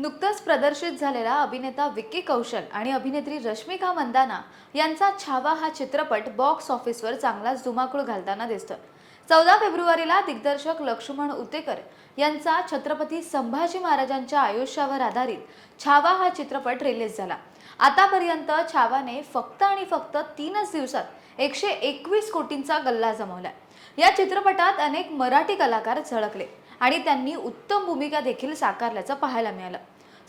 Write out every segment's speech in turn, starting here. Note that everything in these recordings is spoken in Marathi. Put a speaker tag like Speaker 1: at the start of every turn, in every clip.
Speaker 1: नुकताच प्रदर्शित झालेला अभिनेता विक्की कौशल आणि अभिनेत्री रश्मिका मंदाना यांचा छावा हा चित्रपट बॉक्स ऑफिसवर चांगलाच धुमाकूळ घालताना दिसतोय. चौदा फेब्रुवारीला दिग्दर्शक लक्ष्मण उतेकर यांचा छत्रपती संभाजी महाराजांच्या आयुष्यावर आधारित छावा हा चित्रपट रिलीज झाला. आतापर्यंत छावाने फक्त आणि फक्त तीनच दिवसात एकशे एकवीस कोटींचा गल्ला जमवलाय. या चित्रपटात अनेक मराठी कलाकार झळकले. आणि त्यांनी उत्तम भूमिका देखील साकारल्याचं पाहायला मिळालं.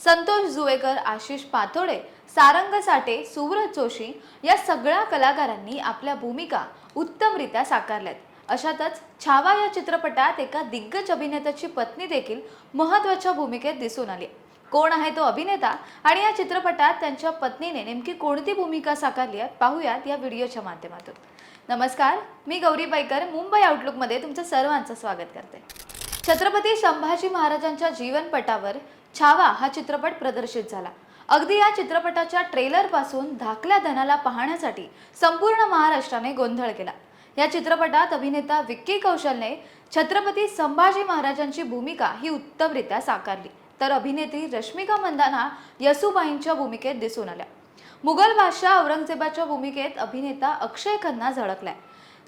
Speaker 1: संतोष जुवेकर आशिष पाथोडे सारंग साठे सुव्रत जोशी या सगळ्या कलाकारांनी आपल्या भूमिका उत्तमरित्या साकारल्यात. अशातच छावा या चित्रपटात एका दिग्गज अभिनेत्याची पत्नी देखील महत्त्वाच्या भूमिकेत दिसून आली. कोण आहे तो अभिनेता आणि या चित्रपटात त्यांच्या पत्नीने नेमकी कोणती भूमिका साकारली आहे पाहूयात या व्हिडिओच्या माध्यमातून. नमस्कार मी गौरी बाईकर मुंबई आउटलुकमध्ये तुमचं सर्वांचं स्वागत करते. छत्रपती संभाजी महाराजांच्या जीवनपटावर छावा हा चित्रपट प्रदर्शित झाला. अगदी या चित्रपटाच्या ट्रेलरपासून धाकल्या धनाला पाहण्यासाठी संपूर्ण महाराष्ट्राने गोंधळ केला. या चित्रपटात अभिनेता विक्की कौशलने छत्रपती संभाजी महाराजांची भूमिका ही उत्तमरित्या साकारली. तर अभिनेत्री रश्मिका मंदाना यसुबाईंच्या भूमिकेत दिसून आल्या. मुघल बादशाह औरंगजेबाच्या भूमिकेत अभिनेता अक्षय खन्ना झळकलाय.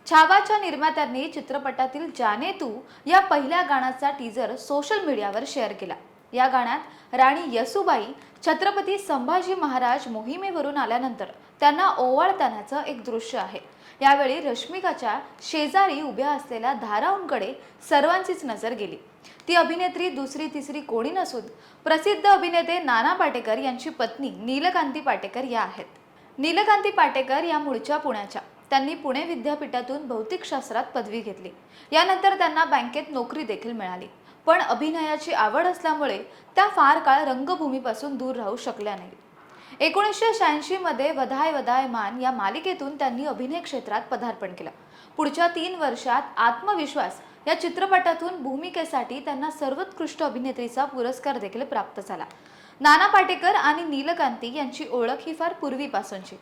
Speaker 1: छावाच्या निर्मात्यांनी चित्रपटातील जाने तू या पहिल्या गाण्याचा टीजर सोशल मीडियावर शेअर केला. या गाण्यात राणी यसुबाई छत्रपती संभाजी महाराज मोहिमेवरून आल्यानंतर त्यांना ओवाळतानाचं एक दृश्य आहे. यावेळी रश्मिकाच्या शेजारी उभ्या असलेल्या धाराऊंकडे सर्वांचीच नजर गेली. ती अभिनेत्री दुसरी तिसरी कोणी नसून प्रसिद्ध अभिनेते नाना पाटेकर यांची पत्नी नीलकांती पाटेकर या आहेत. नीलकांती पाटेकर या मूळच्या पुण्याच्या. त्यांनी पुणे विद्यापीठातून भौतिकशास्त्रात पदवी घेतली. यानंतर त्यांना बँकेत नोकरी देखील मिळाली. पण अभिनयाची आवड असल्यामुळे त्या फार काळ रंगभूमीपासून दूर राहू शकल्या नाही एकोणीसशे शहाऐंशीमध्ये वधाय वधाय मान या मालिकेतून त्यांनी अभिनय क्षेत्रात पदार्पण केलं. पुढच्या तीन वर्षात आत्मविश्वास या चित्रपटातून भूमिकेसाठी त्यांना सर्वोत्कृष्ट अभिनेत्रीचा पुरस्कार देखील प्राप्त झाला. नाना पाटेकर आणि नीलकांती यांची ओळख ही फार पूर्वीपासूनची.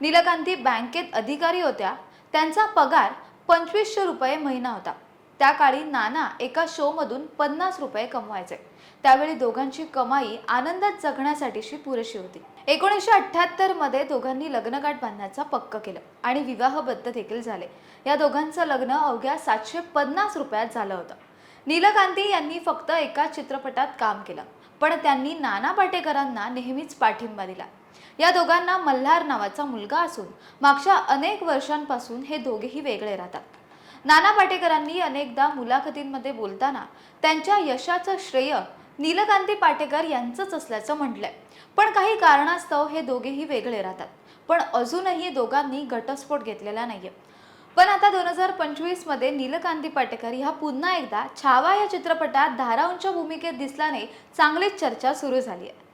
Speaker 1: नीलकांती बँकेत अधिकारी होत्या. त्यांचा पगार पंचवीसशे रुपये महिना होता. त्या काळी नाना एका शोमधून पन्नास रुपये कमवायचे. त्यावेळी दोघांची कमाई आनंदात जगण्यासाठीशी पुरेशी होती. एकोणीसशे अठ्ठ्याहत्तरमध्ये दोघांनी लग्नगाठ बांधण्याचा पक्क केलं आणि विवाहबद्ध देखील झाले. या दोघांचं लग्न अवघ्या सातशे पन्नास रुपयात झालं होतं. नीलकांती यांनी फक्त एका चित्रपटात काम केलं. पण त्यांनी नाना पाटेकरांना नेहमीच पाठिंबा दिला. या दोघांना मल्हार नावाचा मुलगा असून मागच्या अनेक वर्षांपासून हे दोघेही वेगळे राहतात. नाना पाटेकरांनी अनेकदा मुलाखतींमध्ये बोलताना त्यांच्या यशाचं श्रेय नीलकांती पाटेकर यांचंच असल्याचं म्हटलंय. पण काही कारणास्तव हे दोघेही वेगळे राहतात. पण अजूनही दोघांनी घटस्फोट घेतलेला नाहीये. पण आता दोन हजार पंचवीसमध्ये नीलकांती पाटेकर ह्या पुन्हा एकदा छावा या चित्रपटात धाराऊंच्या भूमिकेत दिसल्याने चांगलीच चर्चा सुरू झाली आहे.